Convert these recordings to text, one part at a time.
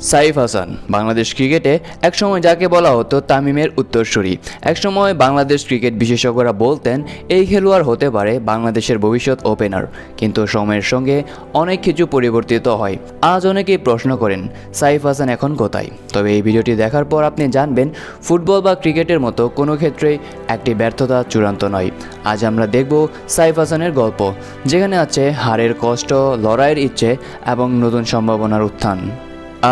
সাইফ হাসান, বাংলাদেশ ক্রিকেটে একসময় যাকে বলা হতো তামিমের উত্তরসূরি। একসময় বাংলাদেশ ক্রিকেট বিশেষজ্ঞরা বলতেন, এই খেলোয়াড় হতে পারে বাংলাদেশের ভবিষ্যৎ ওপেনার। কিন্তু সময়ের সঙ্গে অনেক কিছু পরিবর্তিত হয়। আজ অনেকেই প্রশ্ন করেন, সাইফ হাসান এখন কোথায়? তবে এই ভিডিওটি দেখার পর আপনি জানবেন, ফুটবল বা ক্রিকেটের মতো কোনো ক্ষেত্রেই একটি ব্যর্থতা চূড়ান্ত নয়। আজ আমরা দেখব সাইফ হাসানের গল্প, যেখানে আছে হারের কষ্ট, লড়াইয়ের ইচ্ছে এবং নতুন সম্ভাবনার উত্থান।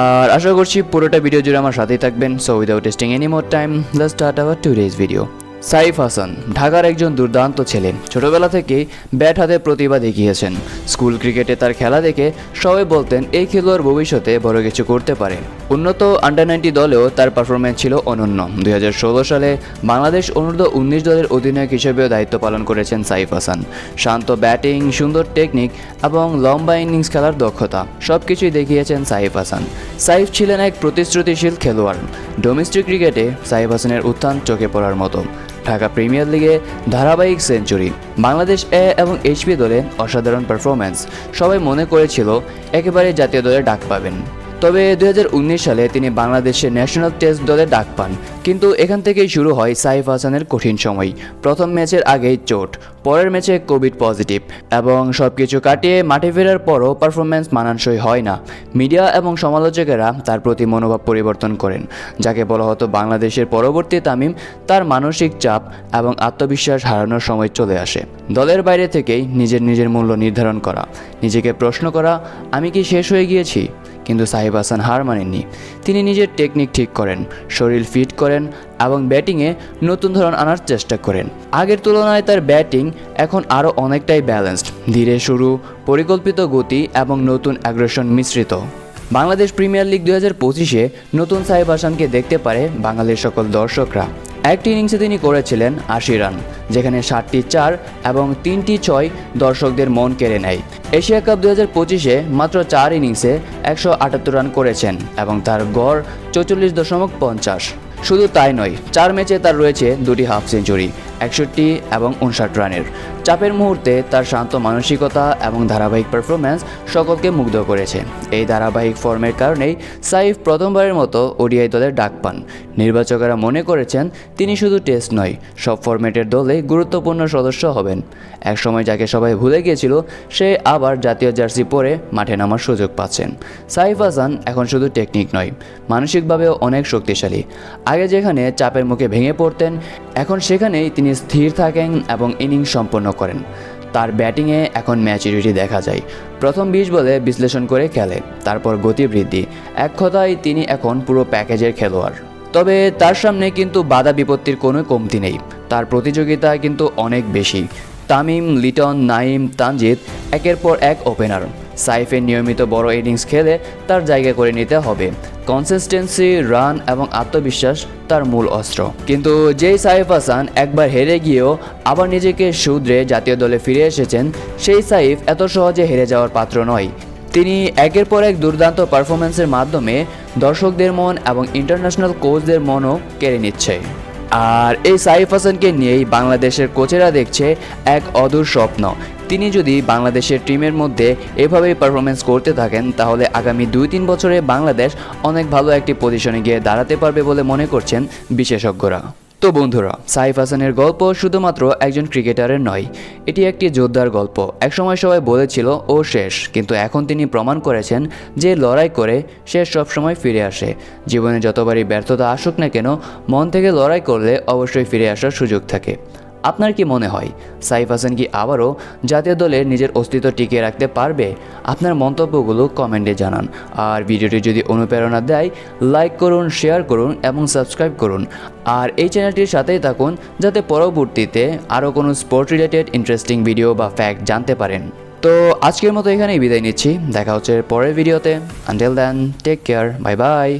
আর আশা করছি পুরোটা ভিডিও জুড়ে আমার সাথেই থাকবেন। So without testing any more time let's start our today's video Saif Hasan, ঢাকার একজন দুর্দান্ত ছেলে, ছোটবেলা থেকেই ব্যাট হাতে প্রতিভা দেখিয়েছেন। স্কুল ক্রিকেটে তার খেলা দেখে সবাই বলতেন, এই খেলোয়াড় ভবিষ্যতে বড় কিছু করতে পারে। উন্নত আন্ডার নাইনটি দলেও তার পারফরমেন্স ছিল অনন্য। দুই হাজার ষোলো সালে বাংলাদেশ অনূর্ধ্ব উনিশ দলের অধিনায়ক হিসেবেও দায়িত্ব পালন করেছেন সাইফ হাসান। শান্ত ব্যাটিং সুন্দর টেকনিক এবং লম্বা ইনিংস খেলার দক্ষতা সব কিছুই দেখিয়েছেন সাইফ হাসান। সাইফ ছিলেন এক প্রতিশ্রুতিশীল খেলোয়াড়। ডোমেস্টিক ক্রিকেটে সাইফ হাসানের উত্থান চোখে পড়ার মতো। ঢাকা প্রিমিয়ার লিগে ধারাবাহিক সেঞ্চুরি বাংলাদেশ এ এবং এইচপি দলে অসাধারণ পারফরম্যান্স সবাই মনে করেছিল, একেবারে জাতীয় দলে ডাক পাবেন। তবে দু হাজার উনিশ সালে তিনি বাংলাদেশের ন্যাশনাল টেস্ট দলে ডাক পান। কিন্তু এখান থেকেই শুরু হয় সাইফ হাসানের কঠিন সময়। প্রথম ম্যাচের আগেই চোট, পরের ম্যাচে কোভিড পজিটিভ এবং সব কিছু কাটিয়ে মাঠে ফেরার পরও পারফরমেন্স মানানসই হয় না। মিডিয়া এবং সমালোচকেরা তার প্রতি মনোভাব পরিবর্তন করেন, যাকে বলা হতো বাংলাদেশের পরবর্তী তামিম। তার মানসিক চাপ এবং আত্মবিশ্বাস হারানোর সময় চলে আসে। দলের বাইরে থেকেই নিজের নিজের মূল্য নির্ধারণ করা, নিজেকে প্রশ্ন করা, আমি কি শেষ হয়ে গিয়েছি? কিন্তু সাহিব হাসান হার মানেননি। তিনি নিজের টেকনিক ঠিক করেন, শরীর ফিট করেন এবং ব্যাটিংয়ে নতুন ধরন আনার চেষ্টা করেন। আগের তুলনায় তার ব্যাটিং এখন আরও অনেকটাই ব্যালেন্সড ধীরে শুরু, পরিকল্পিত গতি এবং নতুন অ্যাগ্রেশন মিশ্রিত। বাংলাদেশ প্রিমিয়ার লিগ দুই হাজার পঁচিশে নতুন সাহেব হাসানকে দেখতে পারে বাঙালির সকল দর্শকরা। একটি ইনিংসে তিনি করেছিলেন আশি রান, যেখানে সাতটি চার এবং তিনটি ছয় দর্শকদের মন কেড়ে নেয়। এশিয়া কাপ দু হাজার পঁচিশে মাত্র চার ইনিংসে একশো আটাত্তর রান করেছেন এবং তার গড় চৌচল্লিশ দশমিক পঞ্চাশ। শুধু তাই নয়, চার ম্যাচে তার রয়েছে দুটি হাফ সেঞ্চুরি একষট্টি এবং উনষাট রানের। চাপের মুহূর্তে তার শান্ত মানসিকতা এবং ধারাবাহিক পারফরম্যান্স সকলকে মুগ্ধ করেছে। এই ধারাবাহিক ফর্মের কারণেই সাইফ প্রথমবারের মতো ওডিআই দলের ডাক পান। নির্বাচকেরা মনে করেছেন, তিনি শুধু টেস্ট নয়, সব ফরম্যাটের দলে গুরুত্বপূর্ণ সদস্য হবেন। একসময় যাকে সবাই ভুলে গিয়েছিল, সে আবার জাতীয় জার্সি পরে মাঠে নামার সুযোগ পাচ্ছেন। সাইফ হাসান এখন শুধু টেকনিক নয়, মানসিকভাবেও অনেক শক্তিশালী। আগে যেখানে চাপের মুখে ভেঙে পড়তেন, এখন সেখানেই তিনি স্থির থাকেন এবং ইনিংস সম্পন্ন করেন। তার ব্যাটিংয়ে এখন ম্যাচুরিটি দেখা যায়। প্রথম বিশ বলে বিশ্লেষণ করে খেলে, তারপর গতি বৃদ্ধি। এক কথায়, তিনি এখন পুরো প্যাকেজের খেলোয়াড়। তবে তার সামনে কিন্তু বাধা বিপত্তির কোনো কমতি নেই। তার প্রতিযোগিতা কিন্তু অনেক বেশি। তামিম, লিটন, নাইম, তানজিদ একের পর এক ওপেনার। সাইফের নিয়মিত বড় ইনিংস খেলে তার জায়গা করে নিতে হবে। কনসিস্টেন্সি, রান এবং আত্মবিশ্বাস তার মূল অস্ত্র। কিন্তু যেই সাইফ হাসান একবার হেরে গিয়েও আবার নিজেকে শুধরে জাতীয় দলে ফিরে এসেছেন, সেই সাইফ এত সহজে হেরে যাওয়ার পাত্র নয়। তিনি একের পর এক দুর্দান্ত পারফরমেন্সের মাধ্যমে দর্শকদের মন এবং ইন্টারন্যাশনাল কোচদের মনও কেড়ে নিচ্ছে। আর এই সাইফ হাসানকে নিয়েই বাংলাদেশের কোচেরা দেখছে এক অদূর স্বপ্ন। তিনি যদি বাংলাদেশের টিমের মধ্যে এভাবেই পারফরমেন্স করতে থাকেন, তাহলে আগামী দুই তিন বছরে বাংলাদেশ অনেক ভালো একটি পজিশনে গিয়ে দাঁড়াতে পারবে বলে মনে করছেন বিশেষজ্ঞরা। তো বন্ধুরা, সাইফ হাসানের গল্প শুধুমাত্র একজন ক্রিকেটারের নয়, এটি একটি যোদ্ধার গল্প। একসময় সবাই বলেছিল, ও শেষ। কিন্তু এখন তিনি প্রমাণ করেছেন যে লড়াই করে শেষ সবসময় ফিরে আসে। জীবনে যতবারই ব্যর্থতা আসুক না কেন, মন থেকে লড়াই করলে অবশ্যই ফিরে আসার সুযোগ থাকে। আপনার কি মনে হয়? সাইফ হাসান কি আবারও জাতীয় দলে নিজের অস্তিত্ব টিকিয়ে রাখতে পারবে? আপনার মন্তব্যগুলো কমেন্টে জানান। আর ভিডিওটি যদি অনুপ্রেরণা দেয়, লাইক করুন, শেয়ার করুন এবং সাবস্ক্রাইব করুন। আর এই চ্যানেলটির সাথেই থাকুন, যাতে পরবর্তীতে আরও কোনো স্পোর্ট রিলেটেড ইন্টারেস্টিং ভিডিও বা ফ্যাক্ট জানতে পারেন। তো আজকের মতো এখানেই বিদায় নিচ্ছি। দেখা হচ্ছে পরের ভিডিওতে। Until then take care bye bye